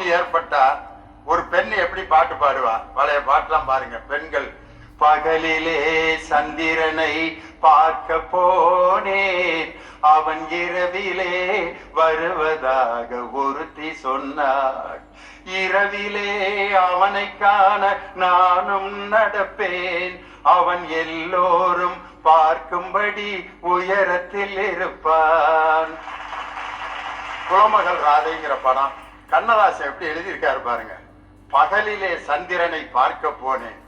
தோல்வி ஏற்பட்டா ஒரு பெண் எப்படி பாட்டு பாடுவா? பழைய பாட்டுலாம் பாருங்க. பெண்கள் பகலிலே சந்திரனை பார்க்க போனேன். அவன் இரவிலே வருவதாக ஒருத்தி சொன்னாள். இரவிலே அவனை காண நானும் நடப்பேன். அவன் எல்லோரும் பார்க்கும்படி உயரத்தில் இருப்பான். குளமகள் ராதைங்கிற படம் கண்ணதாசன் எப்படி எழுதியிருக்காரு பாருங்க. பகலிலே சந்திரனை பார்க்க போனேன்.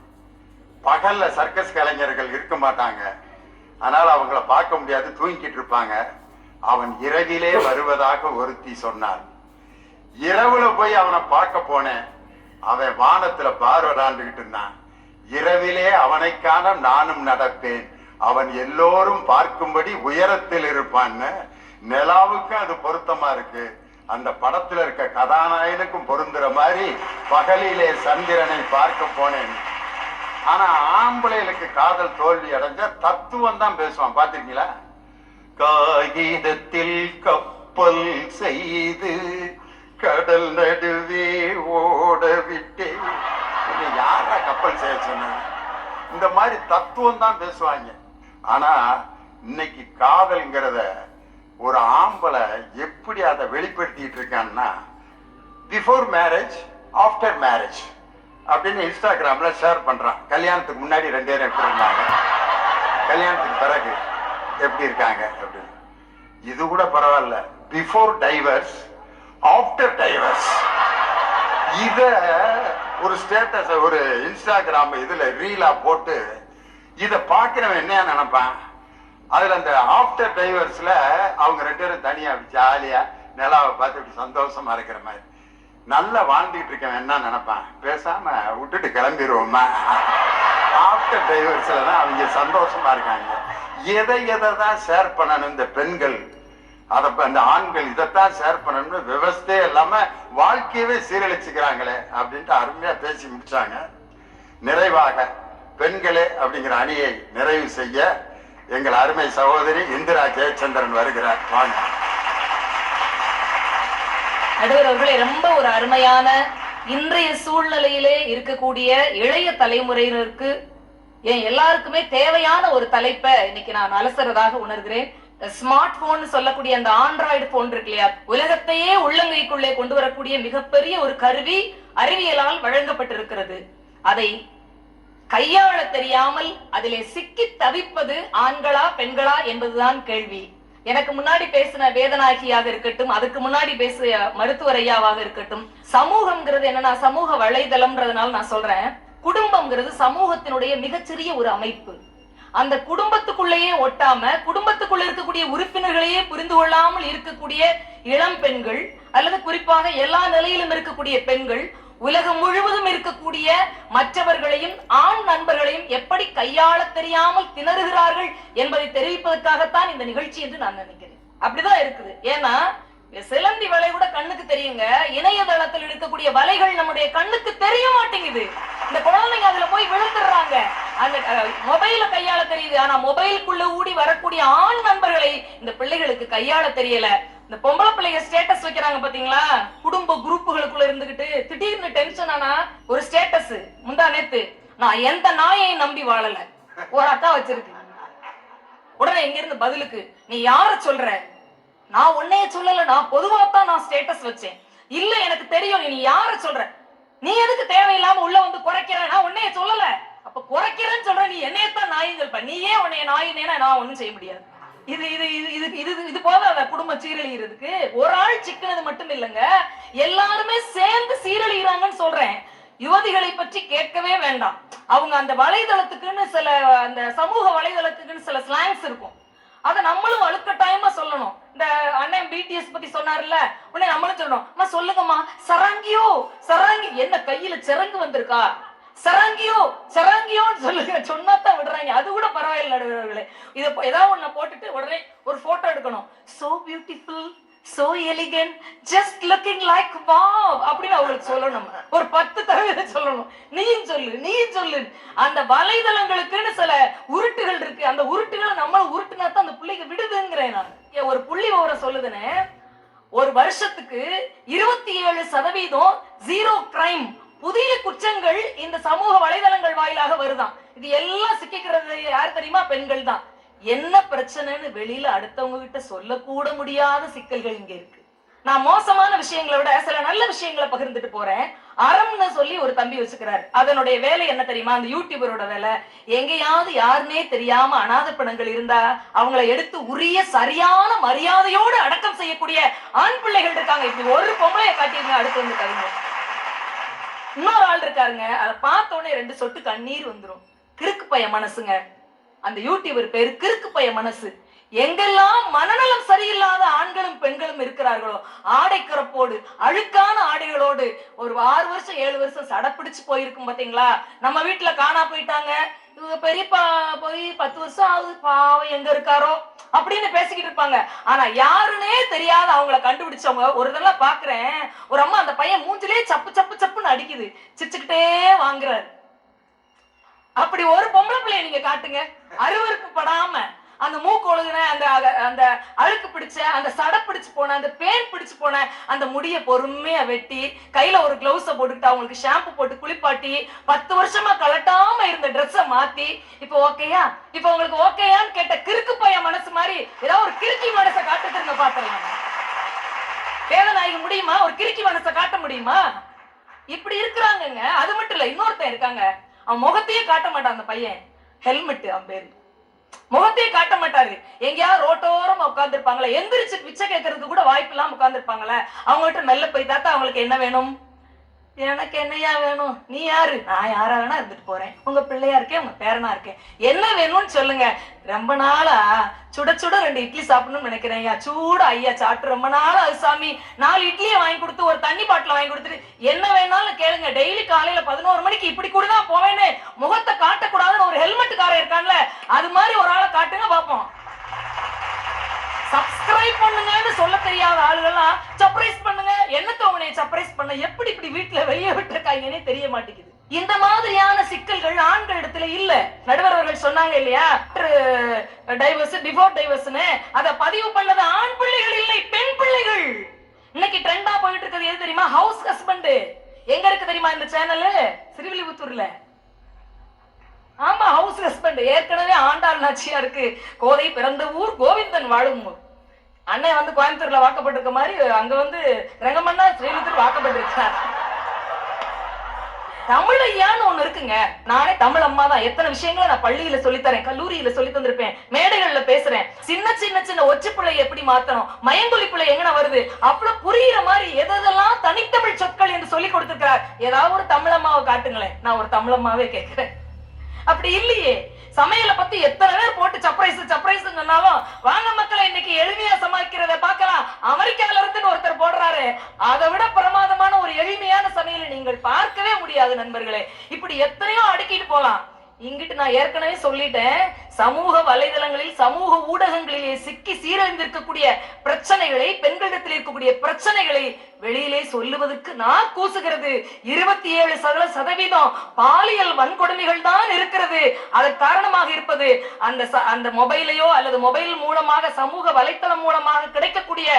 பகல்ல சர்க்கஸ் கலைஞர்கள் இருக்க மாட்டாங்க. அதனால அவங்கள பார்க்க முடியாது தூங்கிக்கிட்டு இருப்பாங்க. அவன் இரவிலே வருவதாக ஒருத்தி சொன்னார் இரவுல போய் அவனை பார்க்க போனேன். அவன் வானத்துல பார்வடாண்டுகிட்டு இருந்தான். இரவிலே அவனை நானும் நடப்பேன். அவன் எல்லோரும் பார்க்கும்படி உயரத்தில் இருப்பான்னு. நிலாவுக்கு அது பொருத்தமா இருக்கு. அந்த படத்துல இருக்க கதாநாயகனுக்கும் பொருந்துற மாதிரி பகலிலே சந்திரனை பார்க்க போனேன். ஆனா ஆம்பளைகளுக்கு காதல் தோல்வி அடைஞ்ச தத்துவம் தான் பேசுவான் பாத்திருக்கீங்களா காகிதத்தில் கப்பல் செய்து கடல் நடுவே ஓட விட்டேன் இது யாரா கப்பல் செய்ய சொன்ன இந்த மாதிரி தத்துவம் தான் பேசுவாங்க. ஆனா இன்னைக்கு காதல்ங்கிறத ஒரு ஆம்பளை எப்படி அதை வெளிப்படுத்திட்டு இருக்கான்னா பிஃபோர் மேரேஜ் ஆஃப்டர் மேரேஜ் அப்படின்னு இன்ஸ்டாகிராம்ல ஷேர் பண்றான். கல்யாணத்துக்கு முன்னாடி ரெண்டு பேரும் எப்படி இருந்தாங்க? கல்யாணத்துக்கு பிறகு எப்படி இருக்காங்க அப்படின்னு. இது கூட பரவாயில்ல. பிஃபோர் டைவர்ஸ் ஆஃப்டர் டைவர்ஸ் இத ஒரு ஸ்டேட்டஸ் ஒரு இன்ஸ்டாகிராம் இதுல ரீலா போட்டு இதை பார்க்குறவன் என்ன நினைப்பான்? அதுல அந்த ஆஃப்டர் டைவர்ஸ்ல அவங்க ரெண்டு பேரும் தனியா ஜாலியா நிலாவை பார்த்து இப்படி சந்தோஷமா இருக்கிற மாதிரி. நல்லா வாழ்ந்துட்டு இருக்கேன் என்ன நினைப்பான்? பேசாம விட்டுட்டு கிளம்பிடுவோமா ஆஃப்டர் டைவர்ஸ்ல தான் அவங்க சந்தோஷமா இருக்காங்க. எதை எதை தான் ஷேர் பண்ணணும் இந்த பெண்கள்? அத அந்த இந்த ஆண்கள் இதைத்தான் ஷேர் பண்ணணும்னு விவஸ்தே இல்லாம வாழ்க்கையவே சீரழிச்சுக்கிறாங்களே அப்படின்ட்டு அருமையா பேசி முடிச்சாங்க. நிறைவாக பெண்களே அப்படிங்கிற அணியை நிறைவு செய்ய எங்கள் அருமை சகோதரி இந்திரா ஜெயச்சந்திரன் வருகிறார். வாங்க. நடுவர் அவர்களே ரொம்ப ஒரு அருமையான இன்றைய சூழ்நிலையிலே இருக்கக்கூடிய இளைய தலைமுறையினருக்கு என் எல்லாருக்குமே தேவையான ஒரு தலைப்பை இன்னைக்கு நான் அலசுறதாக உணர்கிறேன். ஸ்மார்ட் போன் சொல்லக்கூடிய அந்த ஆண்ட்ராய்டு போன் இருக்கு இல்லையா? உலகத்தையே உள்ளங்கைக்குள்ளே கொண்டு வரக்கூடிய மிகப்பெரிய ஒரு கருவி அறிவியலால் வழங்கப்பட்டிருக்கிறது. அதை கையாள தெரியாமல் அதிலே சிக்கி தவிப்பது ஆண்களா பெண்களா என்பதுதான் கேள்வி. எனக்கு முன்னாடி பேசின வேதநாயகியாக இருக்கட்டும் அதுக்கு முன்னாடி பேசிய மருத்துவர் ஐயாவாக இருக்கட்டும் சமூகம்ங்கிறது என்னன்னா சமூக வலைதளம்ன்றதுனால நான் சொல்றேன். குடும்பம்ங்கிறது சமூகத்தினுடைய மிகச்சிறிய ஒரு அமைப்பு. அந்த குடும்பத்துக்குள்ளேயே ஒட்டாம குடும்பத்துக்குள்ள இருக்கக்கூடிய உறுப்பினர்களையே புரிந்து கொள்ளாமல் இருக்கக்கூடிய இளம் பெண்கள் அல்லது குறிப்பாக எல்லா நிலையிலும் இருக்கக்கூடிய பெண்கள் உலகம் முழுவதும் இருக்கக்கூடிய மற்றவர்களையும் ஆண் நண்பர்களையும் எப்படி கையாள தெரியாமல் திணறுகிறார்கள் என்பதை தெரிவிப்பதற்காகத்தான் இந்த நிகழ்ச்சி என்று நான் நினைக்கிறேன். அப்படிதான் இருக்குது. ஏன்னா சிலந்தி வலை கூட கண்ணுக்கு தெரியுங்க. இணையதளத்தில் இருக்கக்கூடிய வலைகள் நம்முடைய கண்ணுக்கு தெரிய மாட்டேங்குது. இந்த குழந்தைங்க அதுல போய் விழுந்துடுறாங்க. அந்த மொபைல கையாள தெரியுது. ஆனா மொபைலுக்குள்ள ஊடி வரக்கூடிய ஆண் நண்பர்களை இந்த பிள்ளைகளுக்கு கையாள தெரியல. இந்த பொம்பளை பிள்ளைய ஸ்டேட்டஸ் வைக்கிறாங்க பாத்தீங்களா? குடும்ப குரூப்புகளுக்குள்ள இருந்துகிட்டு திடீர்னு டென்ஷன் ஆனா ஒரு ஸ்டேட்டஸ் முந்தா நேத்து நான் எந்த நாயையும் நம்பி வாழல. ஒரு அக்கா வச்சிருக்கு. உடனே இங்க இருந்து பதிலுக்கு நீ யார சொல்ற? நான் உன்னைய சொல்லல நான் பொதுவா தான் நான் ஸ்டேட்டஸ் வச்சேன். இல்ல எனக்கு தெரியும் நீ யார சொல்ற? நீ எதுக்கு தேவையில்லாம உள்ள வந்து குறைக்கிற? நான் உன்னைய சொல்லல. அப்ப குறைக்கிறேன்னு சொல்ற நீ என்னையத்தான் நாயும் சொல்ப நீயே உன்னைய நாயினேனா நான் ஒண்ணும் செய்ய முடியாது. இது இது இது இது இது இது போதாத குடும்ப சீரழிகிறதுக்கு ஒரு ஆள் சிக்கினது மட்டும் இல்லைங்க. எல்லாருமே சேர்ந்து சீரழிகிறாங்கன்னு சொல்றேன். யுவதிகளை பற்றி கேட்கவே வேண்டாம். அவங்க அந்த வலைதளத்துக்குன்னு சில அந்த சமூக வலைதளத்துக்குன்னு சில ஸ்லாங்ஸ் இருக்கும். அதை நம்மளும் அழுக்கட்டாயமா சொல்லணும். இந்த அண்ணன் பிடிஎஸ் பத்தி சொன்னார்ல உடனே நம்மளும் சொல்லணும். அம்மா சொல்லுங்கம்மா. சரங்கியோ சரங்கி என்ன கையில சிறங்கு வந்திருக்கா? சரங்கியோ சரங்கியோன்னு சொல்லுங்க சொன்னாதான் விடுறாங்க. அது கூட பரவாயில்ல நடுவர்களே. இதை ஏதாவது ஒண்ணு போட்டுட்டு உடனே ஒரு போட்டோ எடுக்கணும். So beautiful so elegant just looking like wow அப்படின்னு அவங்களுக்கு சொல்லணும். ஒரு பத்து தடவை சொல்லணும். நீயும் சொல்லு நீயும் சொல்லு. அந்த வலைதளங்களுக்குன்னு சில உருட்டுகள் இருக்கு. அந்த உருட்டுகளை நம்ம உருட்டுனா தான் அந்த பிள்ளைக்கு விடுதுங்கிறேன் நான். ஒரு புள்ளி விவரம் சொல்லுதுன்னு ஒரு வருஷத்துக்கு இருபத்தி ஏழு சதவீதம் ஜீரோ கிரைம் புதிய குற்றங்கள் இந்த சமூக வலைதளங்கள் வாயிலாக வருதாம் இது எல்லாம் சிக்கிக்கிறது யார் தெரியுமா? பெண்கள் தான். என்ன பிரச்சனைன்னு வெளியில அடுத்தவங்க கிட்ட சொல்லக்கூட முடியாத சிக்கல்கள் இங்க இருக்கு. நான் மோசமான விஷயங்களை விட சில நல்ல விஷயங்களை பகிர்ந்துட்டு போறேன். அறம்னு சொல்லி ஒரு தம்பி வச்சுக்கிறாரு. அதனுடைய வேலை என்ன தெரியுமா? அந்த யூடியூபரோட வேலை. எங்கேயாவது யாருன்னே தெரியாம அனாத பிணங்கள் இருந்தா அவங்கள எடுத்து உரிய சரியான மரியாதையோடு அடக்கம் செய்யக்கூடிய ஆண் பிள்ளைகள் இருக்காங்க. இப்படி ஒரு பொம்பளைய காட்டியிருந்தா அடுத்து வந்து கவிஞர். இன்னொரு ஆள் இருக்காருங்க. அதை பார்த்த உடனே ரெண்டு சொட்டு கண்ணீர் வந்துடும் கிறுக்கு பைய மனசுங்க. அந்த யூடியூபர் பேரு கிறுக்கு பைய மனசு. எங்கெல்லாம் மனநலம் சரியில்லாத ஆண்களும் பெண்களும் இருக்கிறார்களோ ஆடைக்கிறப்போடு அழுக்கான ஆடைகளோடு ஒரு ஆறு வருஷம் ஏழு வருஷம் சடப்பிடிச்சு போயிருக்கும் பாத்தீங்களா நம்ம வீட்டுல காணா போயிட்டாங்க. இவங்க பெரியப்பா போய் பத்து வருஷம் ஆகுது பாவம் எங்க இருக்காரோ? அப்படின்னு பேசிக்கிட்டு இருப்பாங்க. ஆனா யாருன்னே தெரியாத அவங்கள கண்டுபிடிச்சவங்க ஒரு தடவை பாக்குறேன் ஒரு அம்மா அந்த பையன் மூஞ்சிலே சப்பு சப்பு சப்புன்னு அடிக்குது. சிரிச்சுக்கிட்டே வாங்குறாரு. அப்படி ஒரு பொம்பளை பிள்ளைய நீங்க காட்டுங்க. அருவருப்பு படாம அந்த மூக்கு ஒழுகுன அந்த அந்த அழுக்கு பிடிச்ச அந்த சடை பிடிச்சு போன அந்த பேன் பிடிச்சு போன அந்த முடிய பொறுமையா வெட்டி கையில ஒரு கிளவுஸை போட்டுக்கிட்டு அவங்களுக்கு ஷாம்பு போட்டு குளிப்பாட்டி பத்து வருஷமா கலட்டாம இருந்த ட்ரெஸ்ஸ மாத்தி இப்ப ஓகேயா? இப்ப உங்களுக்கு ஓகேயான்னு கேட்ட கிறுக்கு பையன் மனசு மாதிரி ஏதாவது ஒரு கிறுக்கி மனசை காட்டுறதுங்க பாத்துருங்க வேதநாயகி முடியுமா? ஒரு கிறுக்கி மனசை காட்ட முடியுமா? இப்படி இருக்கிறாங்கங்க. அது மட்டும் இல்ல இன்னொருத்தன் இருக்காங்க. அவன் முகத்தையே காட்ட மாட்டான் அந்த பையன். ஹெல்மெட் அவன் பேரு. முகத்தையே காட்ட மாட்டாரு. எங்கேயாவது ரோட்டோரமா உட்காந்துருப்பாங்களே எந்திரிச்சு பிச்சை கேட்கறதுக்கு கூட வாய்ப்பு இல்லாம உட்காந்துருப்பாங்களே அவங்கள்ட்ட மெல்ல போய் தாத்தா அவங்களுக்கு என்ன வேணும்? எனக்கு என்னையா வேணும்? நீ யாரு? நான் யாரா வேணா இருந்துட்டு போறேன். உங்க பிள்ளையா இருக்கேன் உங்க பேரனா இருக்கேன் என்ன வேணும்னு சொல்லுங்க. ரொம்ப நாளா சுட சுட ரெண்டு இட்லி சாப்பிடணும்னு நினைக்கிறேன் ஐயா. சூட ஐயா சாப்பிட்டு ரொம்ப நாள் அது சாமி. நாலு இட்லியை வாங்கி கொடுத்து ஒரு தண்ணி பாட்டில் வாங்கி கொடுத்துட்டு என்ன வேணாலும் கேளுங்க. டெய்லி காலையில பதினோரு மணிக்கு இப்படி கூட தான் போவேன்னு முகத்தை காட்டக்கூடாதுன்னு ஒரு ஹெல்மெட் இருக்கான்ல. அது மாதிரி ஒரு ஆளை காட்டுங்க பாப்போம் சப்ஸ்கிரைப் பண்ணுங்கன்னு சொல்ல தெரியாத ஆளுகள்லாம் சர்ப்ரைஸ் பண்ணுங்க. என்ன உங்களை சர்ப்ரைஸ் பண்ண. எப்படி இப்படி வீட்டுல வெளியே விட்டுருக்காங்கன்னே தெரிய மாட்டேங்குது. இந்த மாதிரியான சிக்கல்கள் ஆண்கள் இடத்துல இல்ல. நடுவர் அவர்கள் சொன்னாங்க இல்லையா? டைவர்ஸ் பிஃபோர் டைவர்ஸ்னு. அதை பதிவு பண்ணது ஆண் பிள்ளைகள் இல்லை பெண் பிள்ளைகள். இன்னைக்கு ட்ரெண்டா போயிட்டு இருக்கிறது எது தெரியுமா? ஹவுஸ் ஹஸ்பண்ட் எங்க இருக்கு தெரியுமா இந்த சேனல் சிறுவில்லிபுத்தூர்ல ஆமா ஹவுஸ் ஹஸ்பண்ட் ஏற்கனவே ஆண்டாள் நாச்சியா இருக்கு கோதை பிறந்த ஊர் கோவிந்தன் வாழும் ஊர். அண்ணன் வந்து கோயம்புத்தூர்ல வாக்கப்பட்டிருக்க மாதிரி அங்க வந்து ரங்கமன்னா ஸ்ரீவில்லிபுத்தூர் வாக்கப்பட்டிருக்கார். தமிழ் ஐயான்னு ஒண்ணு இருக்குங்க. நானே தமிழ் அம்மா தான். எத்தனை விஷயங்களை நான் பள்ளியில சொல்லித்தரேன் கல்லூரியில சொல்லி தந்திருப்பேன் மேடைகள்ல பேசுறேன். சின்ன சின்ன சின்ன ஒச்சு பிள்ளை எப்படி மாத்தணும்? மயங்கொலி பிள்ளை எங்கன வருது? அவ்வளவு புரியுற மாதிரி எதெல்லாம் தனித்தமிழ் சொற்கள் என்று சொல்லி கொடுத்திருக்கிறார். ஏதாவது ஒரு தமிழ் அம்மாவை காட்டுங்களேன். நான் ஒரு தமிழ் அம்மாவே கேட்கிறேன். அப்படி இல்லையே. சமையலை பத்தி எத்தனை பேர் போட்டு சர்ப்ரைஸ் சர்ப்ரைஸ் சொன்னாலும் வாங்க மக்களை இன்னைக்கு எளிமையா சமாளிக்கிறத பார்க்கலாம். அமெரிக்கால இருந்து ஒருத்தர் போடுறாரு. அதை விட பிரமாதமான ஒரு எளிமையான சமையலை நீங்கள் பார்க்கவே முடியாது நண்பர்களே. இப்படி எத்தனையோ அடுக்கிட்டு போலாம். இங்கிட்டு நான் ஏற்கனவே சொல்லிட்டேன். சமூக வலைதளங்களில் சமூக ஊடகங்களிலே சிக்கி சீரழிந்திருக்கக்கூடிய பிரச்சனைகளை பெண்களிடத்தில் இருக்கக்கூடிய பிரச்சனைகளை வெளியிலே சொல்லுவதற்கு நான் கூசுகிறது. இருபத்தி ஏழு சதவீத சதவீதம் பாலியல் வன்கொடுமைகள் தான் இருக்கிறது. அதன் காரணமாக இருப்பது அந்த அந்த மொபைலையோ அல்லது மொபைல் மூலமாக சமூக வலைத்தளம் மூலமாக கிடைக்கக்கூடிய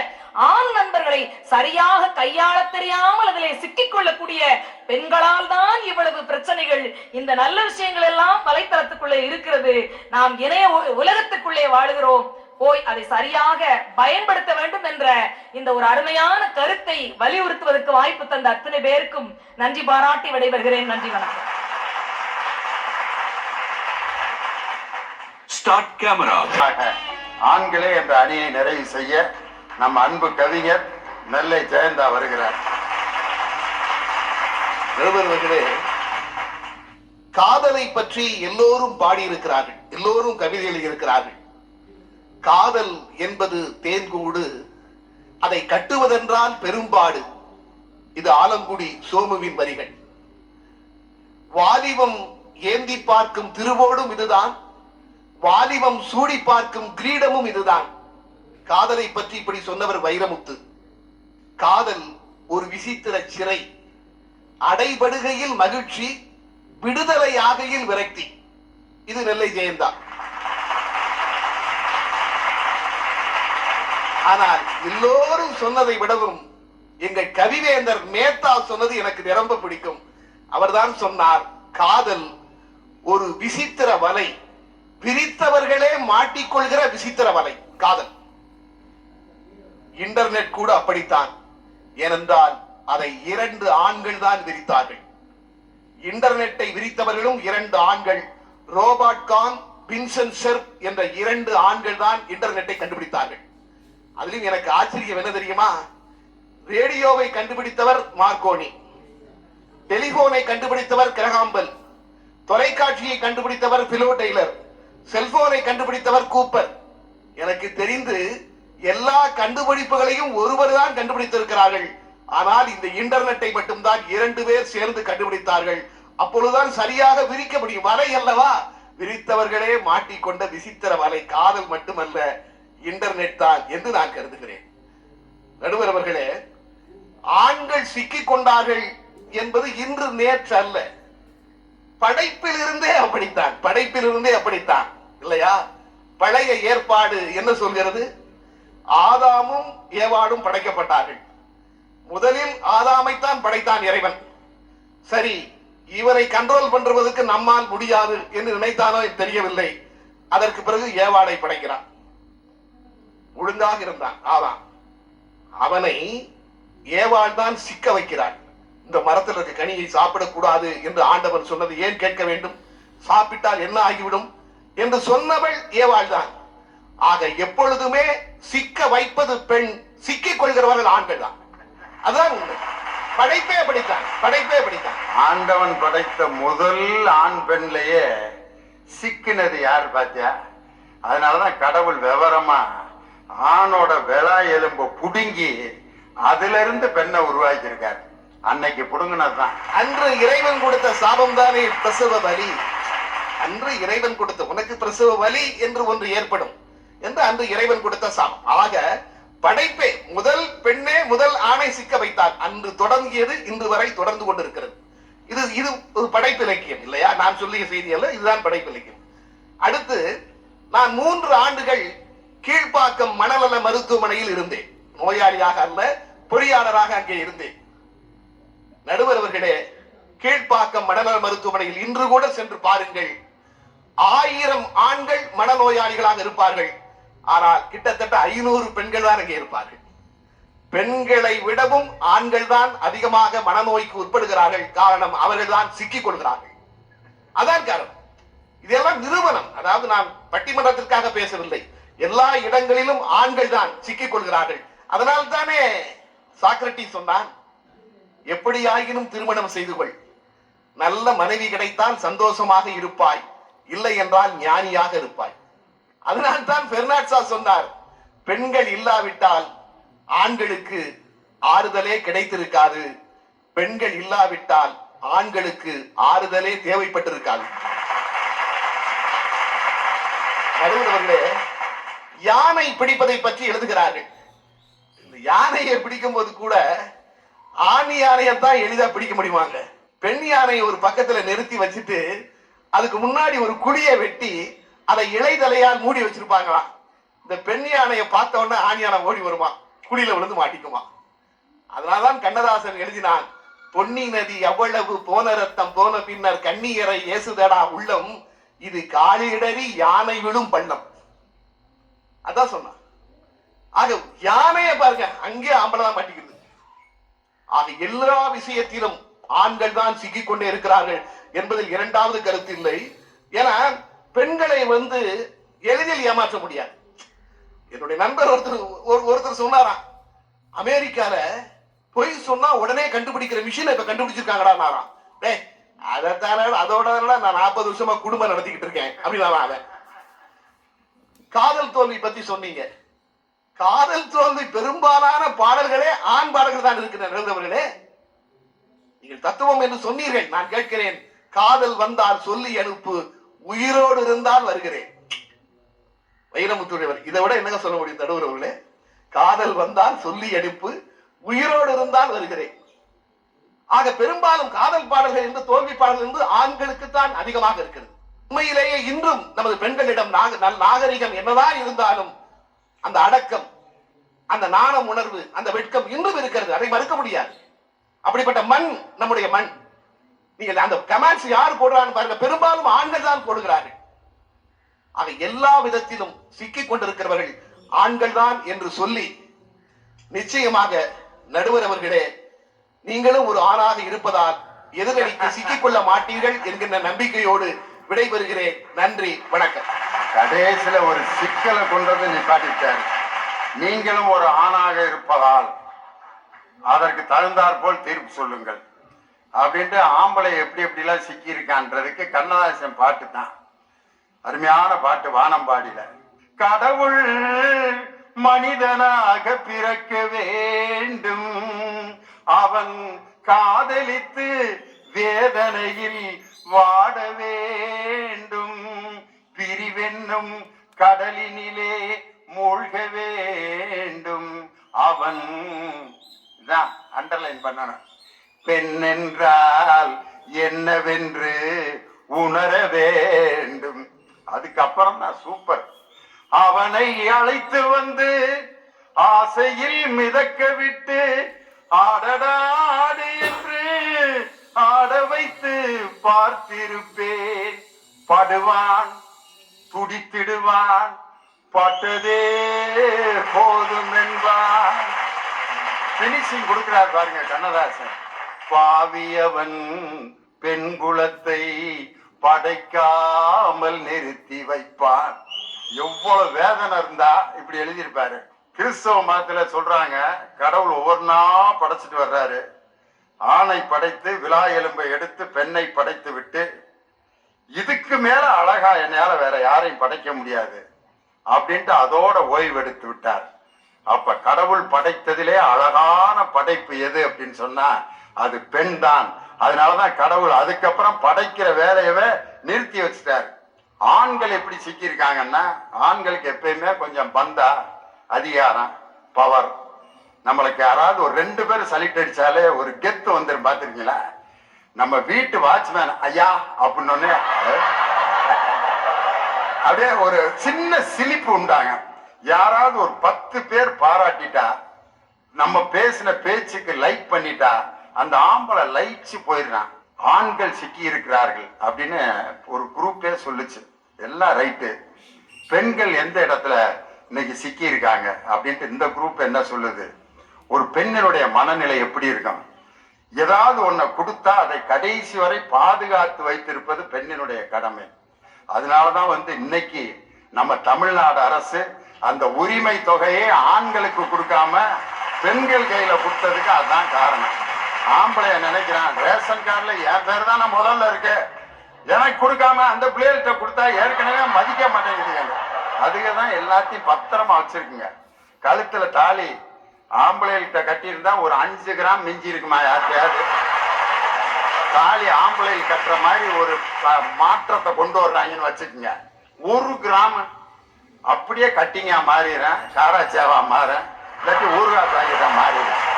ஆண் நண்பர்களை சரியாக கையாள தெரியாமல் அதிலே சிக்கிக் கொள்ளக்கூடிய பெண்களால் தான் இவ்வளவு பிரச்சனைகள் இந்த நல்ல விஷயங்கள் எல்லாம் வலைத்தளத்துக்குள்ள இருக்கிறது. நான் நாம் இணைய உலகத்துக்குள்ளே வாழுகிறோம். போய் அதை சரியாக பயன்படுத்த வேண்டும் என்ற இந்த ஒரு அருமையான கருத்தை வலியுறுத்துவதற்கு வாய்ப்பு தந்த அத்தனை பேருக்கும் நன்றி பாராட்டி விடைபெறுகிறேன். நன்றி வணக்கம். Start camera. ஆக, ஆண்களே என்ற அணியை நிறைவு செய்ய நம் அன்பு கவிஞர் நெல்லை ஜெயந்தா வருகிறார். நடுவர்களே காதலை பற்றி எல்லோரும் பாடியிருக்கிறார்கள். எல்லோரும் கவிதை எழுதியிருக்கிறார்கள். காதல் என்பது தேன்கூடு. அதை கட்டுவதென்றால் பெரும்பாடு. இது ஆலங்குடி சோமுவின் வரிகள். வாலிபம் ஏந்தி பார்க்கும் திருவோடும் இதுதான். வாலிபம் சூடி பார்க்கும் கிரீடமும் இதுதான். காதலை பற்றி இப்படி சொன்னவர் வைரமுத்து. காதல் ஒரு விசித்திர சிறை. அடைபடுகையில் மகிழ்ச்சி விடுதலை யாகையில் விரக்தி. இது நெல்லை ஜெயந்தா. ஆனால் எல்லோரும் சொன்னதை விடவும் எங்கள் கவிவேந்தர் மேத்தா சொன்னது எனக்கு நிரம்ப பிடிக்கும். அவர்தான் சொன்னார் காதல் ஒரு விசித்திர வலை. பிரித்தவர்களே மாட்டிக்கொள்கிற விசித்திர வலை. காதல். இன்டர்நெட் கூட அப்படித்தான். ஏனென்றால் அதை இரண்டு ஆண்கள் தான் விரித்தார்கள். இன்டர்நெட்டை விரித்தவர்களும் இரண்டு ஆண்கள். ரோபாட் கான் பின்சன் ஷெர்ப் என்ற இரண்டு ஆண்கள் தான் இன்டர்நெட்டை கண்டுபிடித்தார்கள். அதிலும் எனக்கு ஆச்சரியம் என்ன தெரியுமா? ரேடியோவை கண்டுபிடித்தவர் மார்க்கோனி டெலிபோனை கண்டுபிடித்தவர் கிரகாம்பல். தொலைக்காட்சியை கண்டுபிடித்தவர் பிலோ டெய்லர். செல்போனை கண்டுபிடித்தவர் கூப்பர். எனக்கு தெரிந்து எல்லா கண்டுபிடிப்புகளையும் ஒருவர் தான் கண்டுபிடித்திருக்கிறார்கள். ஆனால் இந்த இன்டர்நெட்டை மட்டும்தான் இரண்டு பேர் சேர்ந்து கண்டுபிடித்தார்கள். அப்பொழுதுதான் சரியாக விரிக்க முடியும். வலை அல்லவா? விரித்தவர்களே மாட்டிக்கொண்ட விசித்திர வலை. காதல் மட்டுமல்ல இன்டர்நெட் தான் என்று நான் கருதுகிறேன். நடுவர் அவர்களே ஆண்கள் சிக்கிக் கொண்டார்கள் என்பது இன்று நேற்று அல்ல. படைப்பில் இருந்தே அப்படித்தான். படைப்பில் இருந்தே அப்படித்தான். இல்லையா? பழைய ஏற்பாடு என்ன சொல்கிறது? ஆதாமும் ஏவாடும் படைக்கப்பட்டார்கள். முதலில் ஆதாமைத்தான் படைத்தான் இறைவன். சரி இவரை கண்ட்ரோல் பண்றதுக்கு நம்மால் முடியாது என்று நினைத்தானோ தெரியவில்லை. அதற்கு பிறகு ஏவாடை படைக்கிறான். ஒழுங்காக இருந்தான். ஆதாம் அவனை ஏவாள் தான் சிக்க வைக்கிறான் இந்த மரத்தில் இருக்க கனியை சாப்பிடக்கூடாது என்று ஆண்டவர் சொன்னது ஏன் கேட்க வேண்டும்? சாப்பிட்டால் என்ன ஆகிவிடும்? என்று சொன்னவள் ஏவாள் தான். ஆக எப்பொழுதுமே சிக்க வைப்பது பெண் சிக்கிக் கொள்கிறவர்கள் ஆண்கள் தான். அதுதான் உண்மை. படைப்பே படித்தான் படைப்பே படித்தான் ஆண்டவன் படைத்த முதல் ஆண் பெண்லயே சிக்கினது யார் பாத்தியா? அதனாலதான் கடவுள் விவரமா ஆணோட விழா எலும்ப புடுங்கி அதுல இருந்து பெண்ணை உருவாக்கியிருக்காரு. அன்னைக்கு புடுங்கினதுதான். அன்று இறைவன் கொடுத்த சாபம் தானே பிரசவ வலி அன்று இறைவன் கொடுத்த உனக்கு பிரசவ வலி என்று ஒன்று ஏற்படும் என்று அன்று இறைவன் கொடுத்த சாபம். ஆக படைப்பே முதல் பெண்ணே முதல் ஆணை சிக்க வைத்தார். அன்று தொடங்கியது இன்று வரை தொடர்ந்து கொண்டிருக்கிறது. இது இது ஒரு படைப்பு இலக்கியம் இல்லையா? நான் சொல்லிய செய்தி அல்ல இதுதான் படைப்பு இலக்கியம். அடுத்து நான் மூன்று ஆண்டுகள் கீழ்ப்பாக்கம் மனநல மருத்துவமனையில் இருந்தேன். நோயாளியாக அல்ல பொறியாளராக அங்கே இருந்தேன். நடுவர் அவர்களே கீழ்ப்பாக்கம் மனநல மருத்துவமனையில் இன்று கூட சென்று பாருங்கள். ஆயிரம் ஆண்கள் மனநோயாளிகளாக இருப்பார்கள். ஆனால் கிட்டத்தட்ட ஐநூறு பெண்கள் தான் அங்கே இருப்பார்கள். பெண்களை விடவும் ஆண்கள் தான் அதிகமாக மனநோய்க்கு உட்படுகிறார்கள். காரணம் அவர்கள் தான் சிக்கிக் கொள்கிறார்கள். அதான் காரணம். இதெல்லாம் நிறுவனம். அதாவது நான் பட்டிமன்றத்திற்காக பேசவில்லை. எல்லா இடங்களிலும் ஆண்கள் தான் சிக்கிக் கொள்கிறார்கள். அதனால் தானே சாக்ரட்டி சொன்னான் எப்படியாயினும் திருமணம் செய்து கொள். நல்ல மனைவி கிடைத்தால் சந்தோஷமாக இருப்பாய். இல்லை என்றால் ஞானியாக இருப்பாய். அதனால் தான் பெர்னாட்சா சொன்னார் பெண்கள் இல்லாவிட்டால் ஆண்களுக்கு ஆறுதலே கிடைத்திருக்காது. பெண்கள் இல்லாவிட்டால் ஆண்களுக்கு ஆறுதலே தேவைப்பட்டிருக்காது. நடுவர்களே யானை பிடிப்பதை பற்றி எழுதுகிறார்கள். இந்த யானையை பிடிக்கும் போது கூட ஆண் யானையத்தான் எளிதா பிடிக்க முடியுமாங்க? பெண் யானையை ஒரு பக்கத்துல நிறுத்தி வச்சுட்டு அதுக்கு முன்னாடி ஒரு குழியை வெட்டி அதை இலைதலையால் மூடி வச்சிருப்பாங்களாம் இந்த பெண் யானையை பார்த்த உடனே ஆண் யானை ஓடி வருமா? குடியில விழுந்து மாட்டிக்குமா? அதனால்தான் கண்ணதாசன் எழுதினான் பொன்னி நதி எவ்வளவு போன ரத்தம் போன பின்னர் கண்ணீரை ஏசுதடா உள்ளம். இது காலிடறி யானை விழும் பள்ளம். அதான் சொன்னான். ஆக யானையை பாருங்க அங்கே ஆம்பளை தான் மாட்டிக்கிறது ஆக எல்லா விஷயத்திலும் ஆண்கள் தான் சிக்கிக்கொண்டே இருக்கிறார்கள் என்பதில் இரண்டாவது கருத்து இல்லை. ஏன்னா பெண்களை வந்து எளிதில் ஏமாற்ற முடியாது. என்னுடைய நண்பர் ஒருத்தர் ஒரு- ஒருத்தர் சொன்னாராம் அமெரிக்கால பொய் சொன்னா உடனே கண்டுபிடிக்கிற மிஷின் இப்ப கண்டுபிடிச்சிருக்காங்கடா நாராம் டே அதைத்தான அதோட நான் நாற்பது வருஷமா குடும்பம் நடத்திக்கிட்டு இருக்கேன் அப்படின்னா அவன். காதல் தோல்வி பத்தி சொன்னீங்க. காதல் தோல்வி பெரும்பாலான பாடல்களே ஆண் பாடல்கள் தான் இருக்கின்றன நீங்கள் தத்துவம் என்று சொன்னீர்கள் நான் கேட்கிறேன். காதல் வந்தால் சொல்லி அனுப்பு உயிரோடு இருந்தால் வருகிறேன். வைரமுத்துடையவர். இதை விட என்னங்க சொல்ல முடியும் தடுவர்களே காதல் வந்தால் சொல்லி அனுப்பு உயிரோடு இருந்தால் வருகிறேன். ஆக பெரும்பாலும் காதல் பாடல்கள் என்று தோல்வி பாடல்கள் என்று ஆண்களுக்கு தான் அதிகமாக இருக்கிறது. உண்மையிலேயே இன்றும் நமது பெண்களிடம் நாக- நல் நாகரிகம் என்னதான் இருந்தாலும் அந்த அடக்கம் அந்த நாணம் உணர்வு அந்த வெட்கம் இன்றும் இருக்கிறது. அதை மறுக்க முடியாது. அப்படிப்பட்ட மண் நம்முடைய மண். நீங்கள் அந்த கமெண்ட்ஸ் யார் போடுறான்னு பாருங்க. பெரும்பாலும் ஆண்கள் தான் போடுகிறார்கள். ஆக எல்லா விதத்திலும் சிக்கிக் கொண்டிருக்கிறவர்கள் ஆண்கள் தான் என்று சொல்லி நிச்சயமாக நடுவர் அவர்களே நீங்களும் ஒரு ஆணாக இருப்பதால் எதிரணிக்கு சிக்கிக்கொள்ள மாட்டீர்கள் என்கின்ற நம்பிக்கையோடு விடைபெறுகிறேன். நன்றி வணக்கம். கடைசியில ஒரு சிக்கலை கொண்டது நிப்பாட்டிட்டார். நீங்களும் ஒரு ஆணாக இருப்பதால் அதற்கு தகுந்தாற்போல் தீர்ப்பு சொல்லுங்கள். அப்படின்ட்டு ஆம்பளை எப்படி எப்படிலாம் சிக்கியிருக்கான்றதுக்கு கண்ணதாசன் பாட்டு தான் அருமையான பாட்டு வானம்பாடியில கடவுள் மனிதனாக பிறக்க வேண்டும். அவன் காதலித்து வேதனையில் வாட வேண்டும். பிரிவென்னும் கடலினிலே மூழ்க வேண்டும். அவன் இதான் அண்டர்லைன் பண்ணணும். பெண்ணென்றால் என்னவென்று உணர வேண்டும். அதுக்கப்புறம் தான் சூப்பர் அவனை அழைத்து வந்து ஆசையில் மிதக்க விட்டு ஆடடாடு என்று ஆட வைத்து பார்த்திருப்பேன். படுவான் துடித்திடுவான் பட்டதே போதும் என்பான். பினிஷிங் கொடுக்கிறார் பாருங்க கண்ணதாசன். பாவியவன் பெண் குலத்தை படைக்காமல் நிறுத்தி வைப்பான். எவ்வளவு வேதனை இருந்தா இப்படி எழுதியிருப்பாரு. கிறிஸ்தவ மதத்துல சொல்றாங்க கடவுள் ஒவ்வொன்றா படைச்சிட்டு வர்றாரு. ஆணை படைத்து விழா எலும்பை எடுத்து பெண்ணை படைத்து விட்டு இதுக்கு மேல அழகா என்னால வேற யாரையும் படைக்க முடியாது அப்படின்ட்டு அதோட ஓய்வு எடுத்து விட்டார். அப்ப கடவுள் படைத்ததிலே அழகான படைப்பு எது அப்படின்னு சொன்னா அது பெண் தான். அதனாலதான் கடவுள் அதுக்கப்புறம் படைக்கிற வேலையவே நிறுத்தி வச்சிட்டாரு. ஆண்கள் எப்படி சிக்கியிருக்காங்கன்னா ஆண்களுக்கு எப்பயுமே கொஞ்சம் பந்தா அதிகாரம் பவர் நம்மளுக்கு யாராவது ஒரு ரெண்டு பேரும் சலிட் அடிச்சாலே ஒரு கெத்து வந்துரும் பாத்திருக்கீங்களா நம்ம வீட்டு வாட்ச்மேன் ஐயா அப்படின்னு அப்படியே ஒரு சின்ன சிலிப்பு உண்டாங்க. யாராவது ஒரு பத்து பேர் பாராட்டிட்டா நம்ம பேசின பேச்சுக்கு லைக் பண்ணிட்டா அந்த ஆம்பளை லைச்சு போயிடுறான். ஆண்கள் சிக்கி இருக்கிறார்கள் அப்படின்னு ஒரு குரூப்பே சொல்லுச்சு. எல்லாம் ரைட்டு. பெண்கள் எந்த இடத்துல இன்னைக்கு சிக்கி இருக்காங்க அப்படின்ட்டு இந்த குரூப் என்ன சொல்லுது? ஒரு பெண்ணினுடைய மனநிலை எப்படி இருக்கும்? ஏதாவது ஒன்றை கொடுத்தா அதை கடைசி வரை பாதுகாத்து வைத்திருப்பது பெண்ணினுடைய கடமை. அதனாலதான் வந்து இன்னைக்கு நம்ம தமிழ்நாடு அரசு அந்த உரிமை தொகையை ஆண்களுக்கு கொடுக்காம பெண்கள் கையில கொடுத்ததுக்கு அதுதான் காரணம். ஆம்பளைய நினைக்கிறான். ரேஷன் கார்டில் என் பேர் தான் முதல்ல இருக்கு. எனக்கு கொடுக்காம அந்த பிள்ளைகள்கிட்ட கொடுத்தா ஏற்கனவே மதிக்க மாட்டேங்குதுங்க அதுக்கு தான் எல்லாத்தையும் பத்திரமா வச்சிருக்குங்க. கழுத்துல தாலி ஆம்பளைகிட்ட கட்டியிருந்தா ஒரு அஞ்சு கிராம் மிஞ்சி இருக்குமா யார்கிட்டயாவது? தாலி ஆம்பளை கட்டுற மாதிரி ஒரு மாற்றத்தை கொண்டு வர்றாங்கன்னு வச்சுக்கோங்க. ஒரு கிராம். அப்படியே கட்டிங்க மாறிடுறேன். காராச்சேவா மாறேன். இல்லாட்டி ஊறுகாய் பாக்கெட்டா மாறிடுறேன்.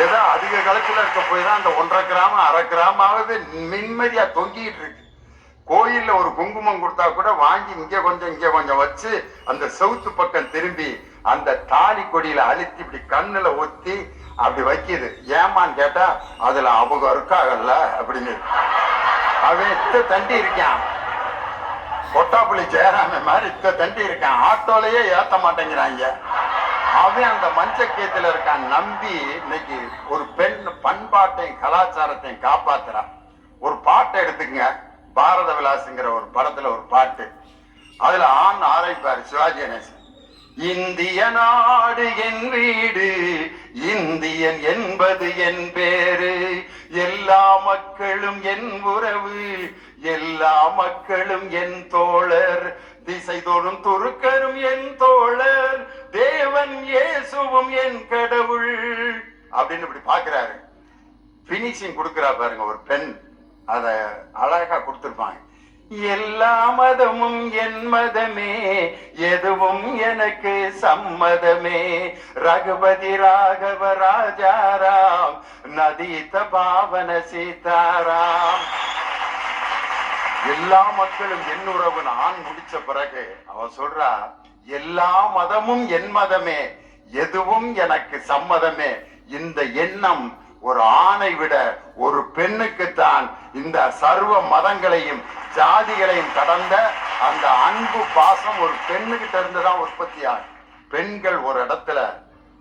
ஏதோ அதிக காலத்துல இருக்க போய் தான் அந்த ஒன்றரை கிராம் அரை கிராமாவது நிம்மதியா தொங்கிட்டு இருக்கு. கோயில்ல ஒரு குங்குமம் கொடுத்தா கூட வாங்கி இங்க கொஞ்சம் இங்க கொஞ்சம் வச்சு அந்த செவுத்து பக்கம் திரும்பி அந்த தாலி கொடியில அழுத்தி இப்படி கண்ணுல ஒத்தி அப்படி வைக்கிது. ஏமான்னு கேட்டா அதுல அவங்க இருக்காகல்ல அப்படின்னு. அவன் இத்த தண்டி இருக்கான். கொட்டாப்புளி சேராம மாதிரி இத்த தண்டி இருக்கான். ஆட்டோலயே ஏத்த மாட்டேங்கிறாங்க. அவன் அந்த மஞ்சக்கேத்துல இருக்கான். நம்பி இன்னைக்கு ஒரு பெண் பண்பாட்டையும் கலாச்சாரத்தையும் காப்பாத்துறான் ஒரு பாட்டை எடுத்துக்கங்க. பாரத விலாசுங்கிற ஒரு படத்துல ஒரு பாட்டு. அதுல ஆண் ஆரைப்பாரு சிவாஜி கணேசன். இந்திய நாடு என் வீடு இந்தியன் என்பது என் பேரு. எல்லா மக்களும் என் உறவு எல்லா மக்களும் என் தோழர். திசை தோறும் துருக்கரும் என் தோழர். தேவன் இயேசுவும் என் கடவுள் அப்படின்னு இப்படி பாக்குறாரு பினிஷிங் கொடுக்கிறா பாருங்க ஒரு பெண் அத அழகா கொடுத்துருப்பாங்க. எல்லா மதமும் என் மதமே எதுவும் எனக்கு சம்மதமே. ரகுபதி ராகவ ராஜாராம் நதீத பாவன சீதாராம். எல்லா மக்களும் என் உறவு நான் முடிச்ச பிறகு அவ சொல்றா எல்லா மதமும் என் மதமே எதுவும் எனக்கு சம்மதமே. இந்த எண்ணம் ஒரு ஆணை விட ஒரு பெண்ணுக்குத்தான் இந்த சர்வ மதங்களையும் ஜாதிகளையும் கடந்த அந்த அன்பு பாசம் ஒரு பெண்ணுக்கு இருந்து தான் உற்பத்தி ஆகும் பெண்கள் ஒரு இடத்துல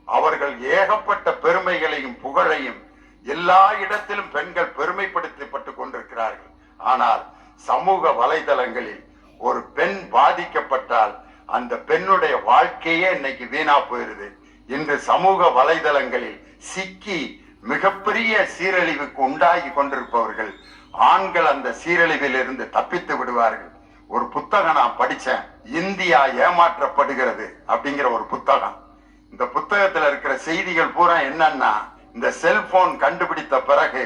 அவர்கள் ஏகப்பட்ட பெருமைகளையும் புகழையும் எல்லா இடத்திலும் பெண்கள் பெருமைப்படுத்தப்பட்டு கொண்டிருக்கிறார்கள். ஆனால் சமூக வலைதளங்களில் ஒரு பெண் பாதிக்கப்பட்டால் அந்த பெண்ணுடைய வாழ்க்கையே இன்னைக்கு வீணா போயிருது. இன்று சமூக வலைதளங்களில் சிக்கி மிகப்பெரிய சீரழிவுக்கு உண்டாகி கொண்டிருப்பவர்கள் ஆண்கள் அந்த சீரழிவில் இருந்து தப்பித்து விடுவார்கள். ஒரு புத்தகம் நான் படித்தேன் இந்தியா ஏமாற்றப்படுகிறது அப்படிங்கிற ஒரு புத்தகம். இந்த புத்தகத்தில் இருக்கிற செய்திகள் பூரா என்னன்னா இந்த செல்போன் கண்டுபிடித்த பிறகு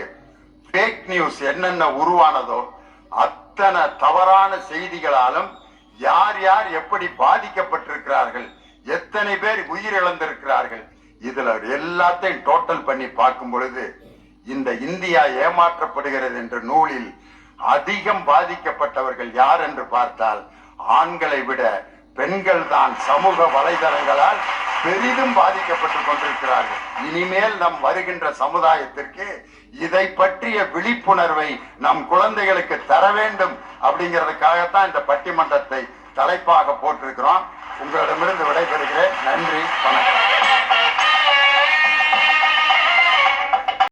ஃபேக் நியூஸ் என்னென்ன உருவானதோ அத்தனை தவறான செய்திகளாலும் யார் யார் எப்படி பாதிக்கப்பட்டிருக்கிறார்கள் எத்தனை பேர் உயிரிழந்திருக்கிறார்கள் இதுல எல்லாத்தையும் டோட்டல் பண்ணி பார்க்கும் பொழுது இந்த இந்தியா ஏமாற்றப்படுகிறது என்ற நூலில் அதிகம் பாதிக்கப்பட்டவர்கள் யார் என்று பார்த்தால் ஆண்களை விட பெண்கள் தான் சமூக வலைதளங்களால் பெரிதும் பாதிக்கப்பட்டுக் கொண்டிருக்கிறார்கள். இனிமேல் நம் வருகின்ற சமுதாயத்திற்கு இதை பற்றிய விழிப்புணர்வை நம் குழந்தைகளுக்கு தர வேண்டும் அப்படிங்கிறதுக்காகத்தான் இந்த பட்டிமன்றத்தை தலைப்பாக போட்டிருக்கிறோம். உங்களிடமிருந்து விடைபெறுகிறேன். நன்றி. வணக்கம்.